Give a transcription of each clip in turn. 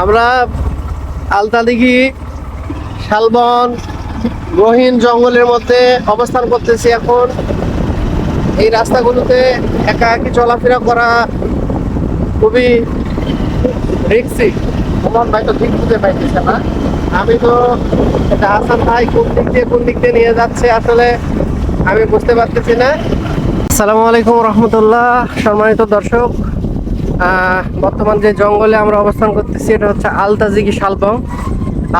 আমরা আলতাদিঘি শালবন, গহীন জঙ্গলের মধ্যে অবস্থান করতেছি এখন। এই রাস্তাগুলোতে একা একি চলাফেরা করা খুবই রিক্সি আমার ভাই তো ঠিক বুঝতে পাইতেছে না। আমি তো এটা হাসান ভাই কোন দিক দিয়ে, কোন দিক দিয়ে নিয়ে যাচ্ছে আসলে আমি বুঝতে পারতেছি না। আসসালামু আলাইকুম রহমতুল্লাহ, সম্মানিত দর্শক। বর্তমান যে জঙ্গলে আমরা অবস্থান করতেছি, এটা হচ্ছে আলতাদিঘি শালবন।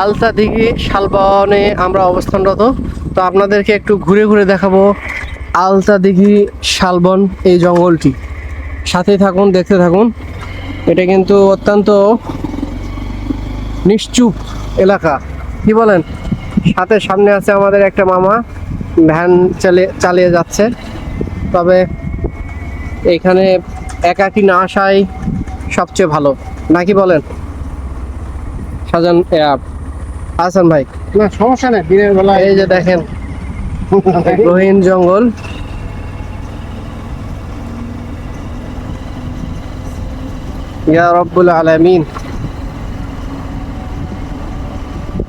আলতাদিঘি শালবনে আমরা অবস্থানরত। তো আপনাদেরকে একটু ঘুরে ঘুরে দেখাবো আলতাদিঘি শালবন এই জঙ্গলটি। সাথে থাকুন, দেখতে থাকুন। এটা কিন্তু অত্যন্ত নিশ্চুপ এলাকা। কি বলেন? সাথে সামনে আছে আমাদের একটা মামা, ভ্যান চালিয়ে চালিয়ে যাচ্ছে। তবে এখানে একাকি না আসাই সবচেয়ে ভালো। নাকি বলেন? সাজান আহ, হাসান ভাই। না সমস্যা নেই দিনের বেলা এই যে দেখেন রহিন জঙ্গল। ইয়া রব্বুল আলামিন।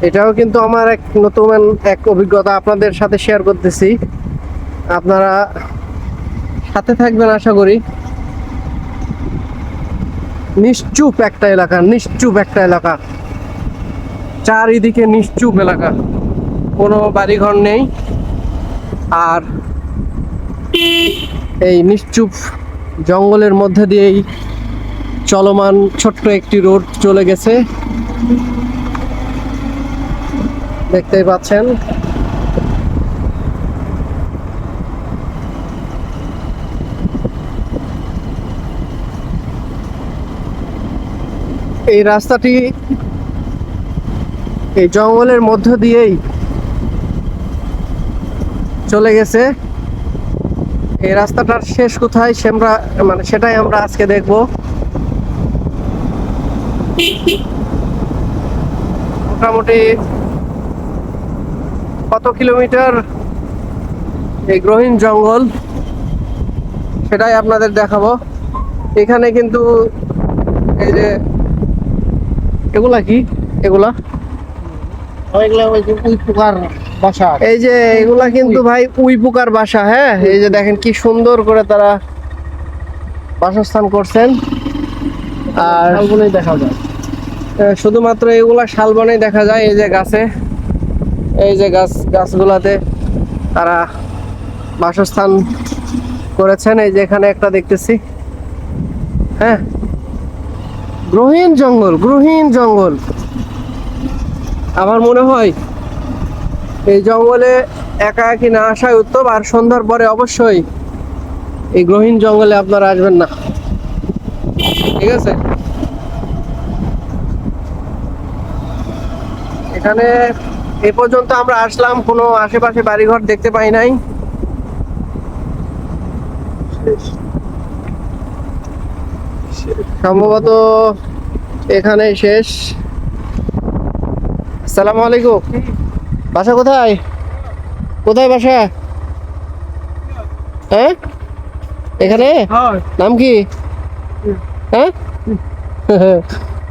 এটাও কিন্তু আমার এক নতুন এক অভিজ্ঞতা আপনাদের সাথে শেয়ার করতেছি। আপনারা সাথে থাকবেন আশা করি। নিশ্চুপ একটা এলাকা, নিশ্চুপ একটা এলাকা। চারিদিকে নিশ্চুপ এলাকা। কোনো বাড়িঘর নেই। আর এই নিশ্চুপ জঙ্গলের মধ্যে দিয়েই চলমান ছোট্ট একটি রোড চলে গেছে। দেখতেই পাচ্ছেন। এই রাস্তাটি এই জঙ্গলের মধ্য দিয়েই চলে গেছে। এই রাস্তাটার শেষ কোথায় সেমরা মানে সেটাই আমরা আজকে দেখব। মোটামুটি কত কিলোমিটার এই গ্রহীণ জঙ্গল, সেটাই আপনাদের দেখাবো। এখানে কিন্তু এই যে এগুলা কি? এগুলা? ওইগুলা ওই যে উই বাসা। এই যে এগুলা কিন্তু ভাই উই পোকার বাসা হ্যাঁ? এই যে দেখেন কি সুন্দর করে তারা বাসস্থান করছেন। আর দেখা যায়। শুধুমাত্র এগুলা শালবনেই দেখা যায় এই যে গাছে। এই যে গাছ গাছগুলাতে তারা বাসস্থান করেছেন। এই যে এখানে একটা দেখতেছি। হ্যাঁ? গ্রহীণ জঙ্গল গ্রহীণ জঙ্গল। আমার মনে হয় এই জঙ্গলে একা একই না আসাই উত্তম, আর সন্ধ্যার পরে অবশ্যই এই গ্রহীণ জঙ্গলে আপনারা আসবেন না। ঠিক আছে? এখানে এ পর্যন্ত আমরা আসলাম, কোনো আশেপাশে বাড়িঘর দেখতে পাই নাই। সম্ভবত এখানে শেষ। আসসালামু আলাইকুম। বাসা কোথায়? কোথায় বাসা? হ্যাঁ? এখানে? হ্যাঁ। নাম কি? হ্যাঁ?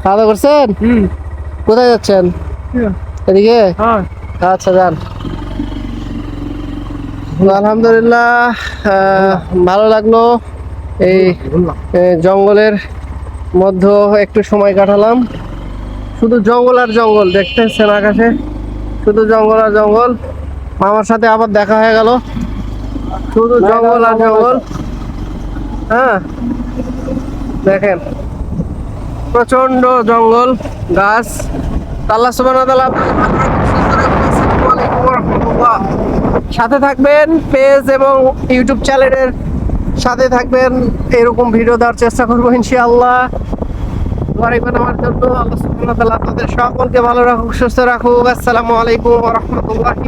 খাওয়া দাওয়া করছেন কোথায় যাচ্ছেন? এদিকে? হ্যাঁ। আচ্ছা যান। আলহামদুলিল্লাহ আহ, ভালো লাগল। এই জঙ্গলের মধ্যে একটু সময় কাটালাম। শুধু জঙ্গল আর জঙ্গল, দেখতেছেন আকাশে? শুধু জঙ্গল আর জঙ্গল। মামার সাথে আবার দেখা হয়ে গেল। শুধু জঙ্গল আর জঙ্গল। হ্যাঁ দেখেন। প্রচণ্ড জঙ্গল, গাছ। আল্লাহ রাহমাতুল্লাহ। সাথে থাকবেন পেজ এবং ইউটিউব চ্যানেলের সাথে থাকবেন। এরকম ভিডিও দেওয়ার চেষ্টা করব ইনশাআল্লাহ। দোয়া আমার জন্য। আল্লাহ আপনাদের সকলকে ভালো রাখুক, সুস্থ রাখুক। আসসালামু আলাইকুম রাহমাতুল্লাহি